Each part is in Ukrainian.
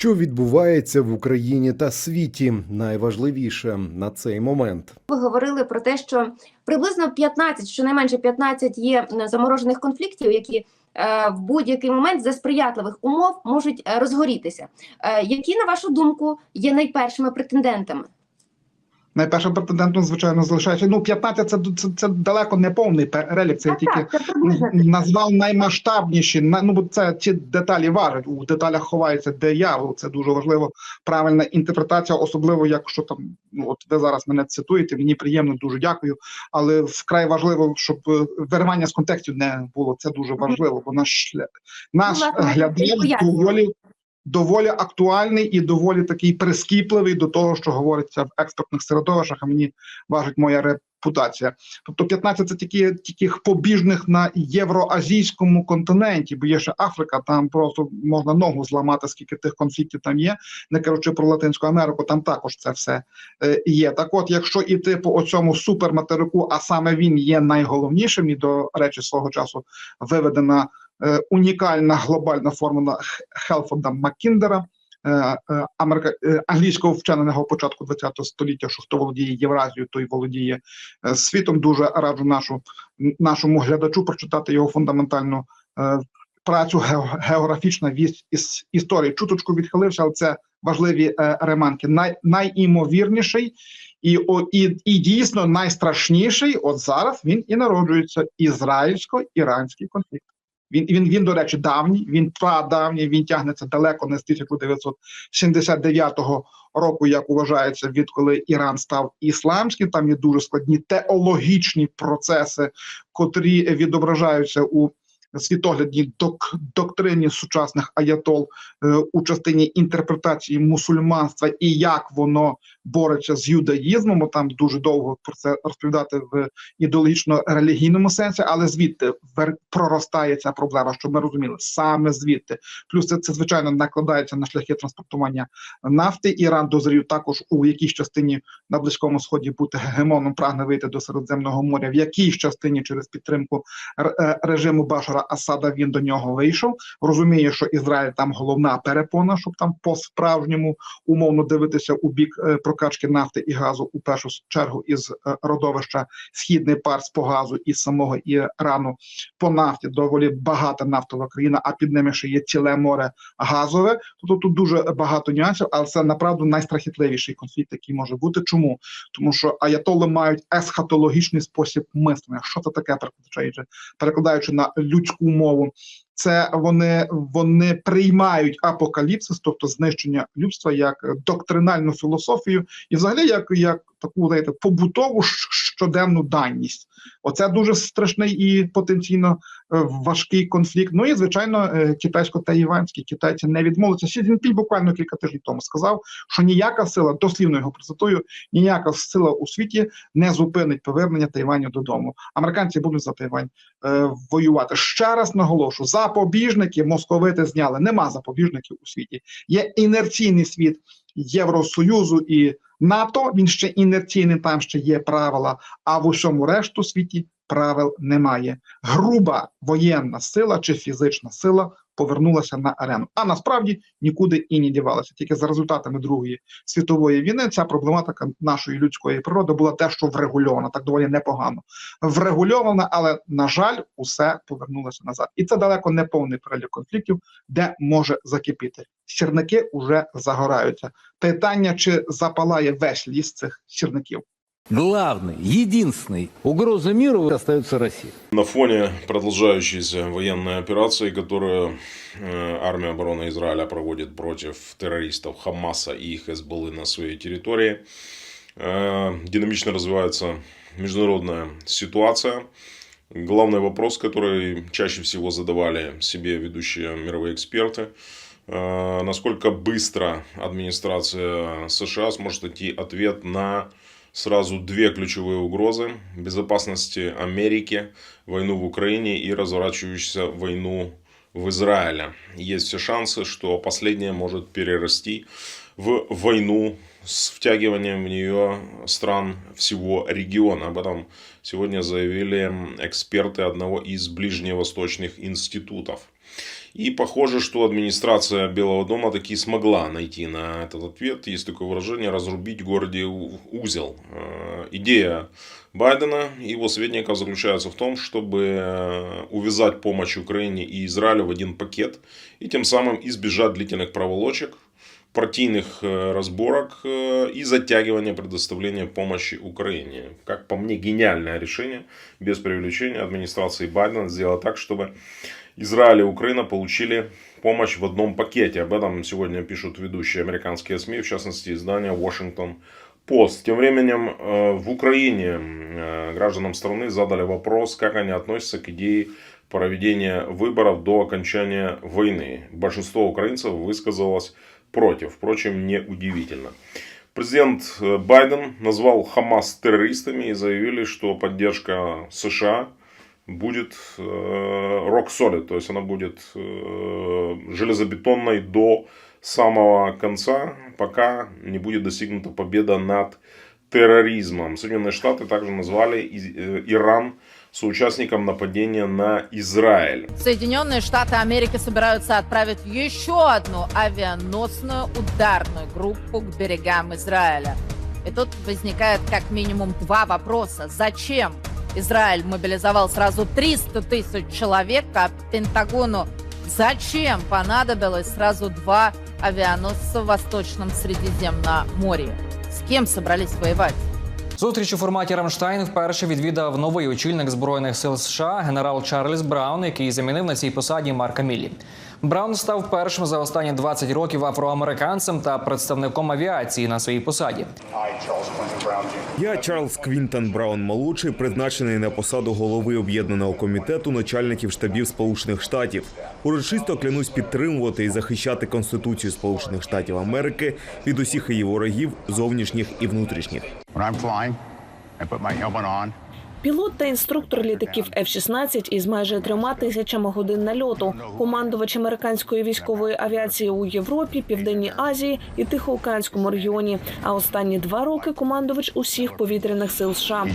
Що відбувається в Україні та світі? Найважливіше на цей момент. Ви говорили про те, що приблизно 15, щонайменше 15 є е, заморожених конфліктів, які е, в будь-який момент за сприятливих умов можуть е, розгорітися. Які, на вашу думку, є найпершими претендентами? Найпершим претендентом, звичайно, залишається. Ну, 15 це, це, це далеко не повний перелік, це я тільки назвав наймасштабніші. На- Ну, бо це ці деталі важать. У деталях ховається диявол. Це дуже важливо. Правильна інтерпретація, особливо якщо там, ну от ви зараз мене цитуєте, мені приємно, дуже дякую. Але вкрай важливо, щоб е, виривання з контексту не було. Це дуже важливо, бо наш шля- наш Ну, глядач доволі. Доволі актуальний і доволі такий прискіпливий до того, що говориться в експертних середовищах, а мені важить моя репутація. Тобто 15 це тільки тільки побіжних на євроазійському континенті, бо є ще Африка, там просто можна ногу зламати, скільки тих конфліктів там є, не кажучи про Латинську Америку, там також це все е, є. Так от, якщо іти по оцьому суперматерику, а саме він є найголовнішим, і до речі, свого часу виведена унікальна глобальна формула Хелфорда Маккіндера, е, е, америка, е, англійського вченого початку ХХ століття, що хто володіє Євразією, той володіє е, світом. Дуже раджу нашу нашому глядачу прочитати його фундаментальну е, працю ге- географічна вість із історії. Чуточку відхилився, але це важливі е, реманки. Най, найімовірніший і, о, і, і дійсно найстрашніший. От зараз він і народжується ізраїльсько-іранський конфлікт. Він, він, він, до речі, давній, він прадавній, він тягнеться далеко не з 1979 року, як вважається, відколи Іран став ісламським. Там є дуже складні теологічні процеси, котрі відображаються у світоглядній док, доктрині сучасних аятол е, у частині інтерпретації мусульманства і як воно бореться з юдаїзмом. Там дуже довго про це розповідати в ідеологічно-релігійному сенсі, але звідти проростає ця проблема, щоб ми розуміли, саме звідти. Плюс це, це звичайно накладається на шляхи транспортування нафти. Іран дозрів також у якійсь частині на близькому сході бути гегемоном, прагне вийти до Середземного моря, в якійсь частині через підтримку е, режиму Башара Асада він до нього вийшов. Розуміє, що Ізраїль там головна перепона, щоб там по справжньому умовно дивитися у бік е, прокачки нафти і газу у першу чергу із е, родовища Східний парс по газу із самого Ірану по нафті. Доволі багата нафтова країна, а під ними ще є ціле море газове. Тобто тут дуже багато нюансів, але це направду найстрахітливіший конфлікт, який може бути. Чому? Тому що аятоли мають есхатологічний спосіб мислення. Що це таке, перекладаючи, перекладаючи на людську мову? Це вони, вони приймають апокаліпсис, тобто знищення людства, як доктринальну філософію, і взагалі як, як таку знаєте, побутову щоденну даність. Оце дуже страшний і потенційно е, важкий конфлікт. Ну і звичайно, е, китайсько-таїванський китайці не відмовилися. Сі Цзіньпінь буквально кілька тижнів тому сказав, що ніяка сила, дослівно його процитую, ніяка сила у світі не зупинить повернення Тайваню додому. Американці будуть за Тайвань е, воювати. Ще раз наголошу: запобіжники московити зняли. Нема запобіжників у світі. Є інерційний світ Євросоюзу і НАТО. Він ще інерційний, там ще є правила. А в усьому решту світі правил немає. Груба воєнна сила чи фізична сила повернулася на арену. А насправді нікуди і не дівалася. Тільки за результатами Другої світової війни ця проблематика нашої людської природи була те, що врегульована, так доволі непогано. Врегульована, але на жаль, усе повернулося назад. І це далеко не повний перелік конфліктів, де може закипіти. Сірники уже загораються. Питання, чи запалає весь ліс цих сірників. Главный, единственный угроза миру остается Россия. На фоне продолжающейся военной операции, которую э, армия обороны Израиля проводит против террористов Хамаса и Хезболлы на своей территории, э, динамично развивается международная ситуация. Главный вопрос, который чаще всего задавали себе ведущие мировые эксперты, э, насколько быстро администрация США сможет найти ответ на сразу две ключевые угрозы – безопасности Америки, войну в Украине и разворачивающуюся войну в Израиле. Есть все шансы, что последнее может перерасти в войну с втягиванием в нее стран всего региона. Об этом сегодня заявили эксперты одного из ближневосточных институтов. И похоже, что администрация Белого дома таки смогла найти на этот ответ. Есть такое выражение «разрубить в городе узел». Э, Идея Байдена и его советников заключается в том, чтобы э, увязать помощь Украине и Израилю в один пакет и тем самым избежать длительных проволочек, партийных э, разборок и затягивания предоставления помощи Украине. Как по мне, гениальное решение, без привлечения администрации Байдена сделать так, чтобы Израиль и Украина получили помощь в одном пакете. Об этом сегодня пишут ведущие американские СМИ, в частности издание Washington Post. Тем временем э, в Украине э, гражданам страны задали вопрос, как они относятся к идее проведения выборов до окончания войны. Большинство украинцев высказалось против, впрочем, неудивительно. Президент э, Байден назвал Хамас террористами и заявили, что поддержка США будет рок solid, то есть она будет э, железобетонной до самого конца, пока не будет достигнута победа над терроризмом. Соединенные Штаты также назвали э, Иран соучастником нападения на Израиль. Соединенные Штаты Америки собираются отправить еще одну авианосную ударную группу к берегам Израиля. И тут возникает как минимум два вопроса. Зачем Израиль мобилизовал сразу 300 тысяч человек, а Пентагону зачем понадобилось сразу два авианосца в Восточном Средиземноморье? С кем собрались воевать? Зустріч у форматі Рамштайн вперше відвідав новий очільник збройних сил США генерал Чарльз Браун, який замінив на цій посаді Марка Міллі. Браун став першим за останні 20 років афроамериканцем та представником авіації на своїй посаді. Я Чарльз Квінтон Браун молодший, призначений на посаду голови об'єднаного комітету начальників штабів Сполучених Штатів. Урочисто клянусь підтримувати і захищати Конституцію Сполучених Штатів Америки від усіх її ворогів, зовнішніх і внутрішніх. When I'm flying, I put my helmet on. Пілот та інструктор літаків F-16 із майже трьома тисячами годин нальоту, командувач американської військової авіації у Європі, Південній Азії і Тихоокеанському регіоні. А останні два роки командувач усіх повітряних сил США.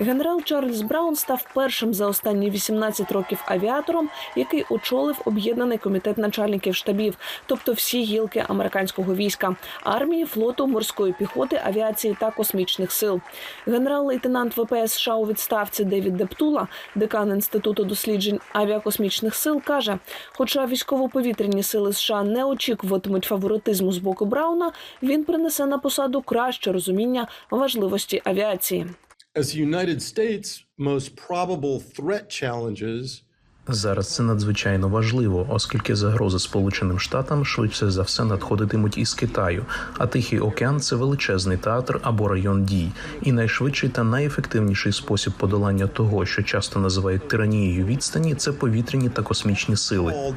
Генерал Чарльз Браун став першим за останні 18 років авіатором, який очолив об'єднаний комітет начальників штабів, тобто всі гілки американського війська, армії, флоту, морської піхоти, авіації та космічних сил. Генерал-лейтенант ВПС США у відставці Девід Дептула, декан інституту досліджень авіакосмічних сил, каже: хоча військово-повітряні сили США не очікуватимуть фаворитизму з боку Брауна, він принесе на посаду краще розуміння важливості авіації. As the United States' most probable threat challenges Зараз це надзвичайно важливо, оскільки загрози Сполученим Штатам швидше за все надходитимуть із Китаю. А Тихий океан це величезний театр або район дій, і найшвидший та найефективніший спосіб подолання того, що часто називають тиранією відстані, це повітряні та космічні сили.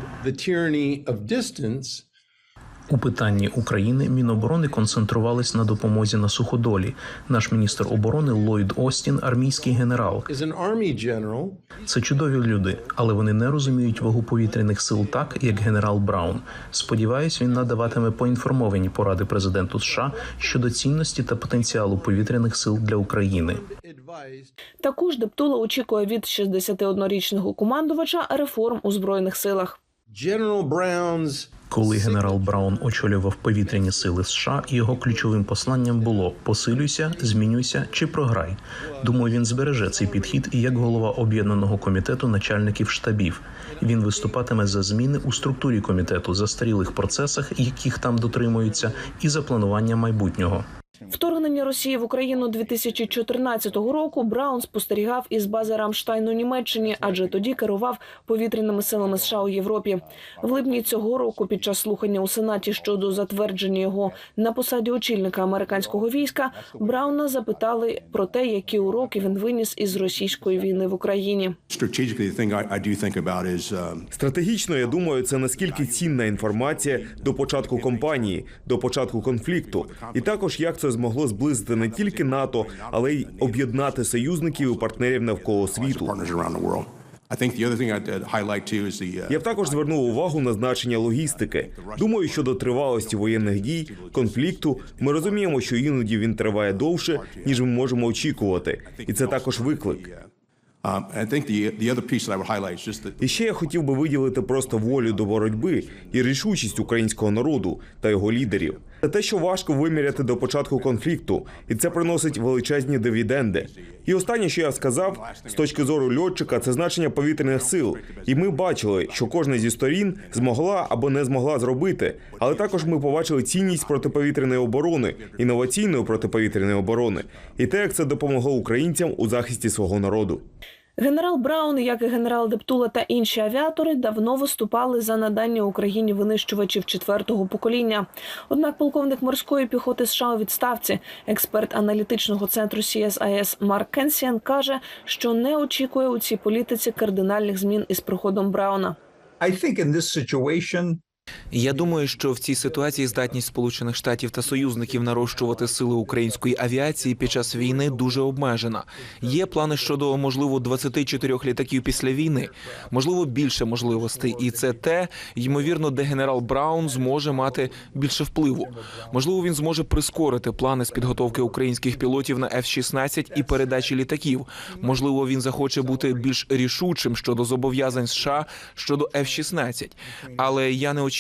У питанні України Міноборони концентрувались на допомозі на суходолі. Наш міністр оборони Ллойд Остін, армійський генерал. Це чудові люди, але вони не розуміють вагу повітряних сил так, як генерал Браун. Сподіваюсь, він надаватиме поінформовані поради президенту США щодо цінності та потенціалу повітряних сил для України. Також Дептула очікує від 61-річного командувача реформ у збройних силах. Коли генерал Браун очолював повітряні сили США, його ключовим посланням було посилюйся, змінюйся чи програй. Думаю, він збереже цей підхід і як голова об'єднаного комітету начальників штабів. Він виступатиме за зміни у структурі комітету, застарілих процесах, яких там дотримуються, і за планування майбутнього. Вторгнення Росії в Україну 2014 року Браун спостерігав із бази Рамштайн у Німеччині, адже тоді керував повітряними силами США у Європі. В липні цього року, під час слухання у сенаті щодо затвердження його на посаді очільника американського війська, Брауна запитали про те, які уроки він виніс із російської війни в Україні. um, Стратегічно, я думаю, це наскільки цінна інформація до початку кампанії, до початку конфлікту, і також як це змогло зблизити не тільки НАТО, але й об'єднати союзників і партнерів навколо світу. uh, uh, Я б також звернув увагу на значення логістики. Думаю, щодо тривалості воєнних дій, конфлікту, ми розуміємо, що іноді він триває довше, ніж ми можемо очікувати, і це також виклик. Um, І ще я хотів би виділити просто волю до боротьби і рішучість українського народу та його лідерів. Це те, що важко виміряти до початку конфлікту, і це приносить величезні дивіденди. І останнє, що я сказав, з точки зору льотчика, це значення повітряних сил. І ми бачили, що кожна зі сторін змогла або не змогла зробити. Але також ми побачили цінність протиповітряної оборони, інноваційної протиповітряної оборони, і те, як це допомогло українцям у захисті свого народу. Генерал Браун, як і генерал Дептула та інші авіатори, давно виступали за надання Україні винищувачів четвертого покоління. Однак полковник морської піхоти США у відставці, експерт аналітичного центру CSIS Марк Кенсіан каже, що не очікує у цій політиці кардинальних змін із приходом Брауна. I think Я думаю, що в цій ситуації здатність Сполучених Штатів та союзників нарощувати сили української авіації під час війни дуже обмежена. Є плани щодо можливо 24 літаків після війни, можливо, більше можливостей, і це те, ймовірно, де генерал Браун зможе мати більше впливу. Можливо, він зможе прискорити плани з підготовки українських пілотів на F-16 і передачі літаків. Можливо, він захоче бути більш рішучим щодо зобов'язань США щодо F-16. Але я не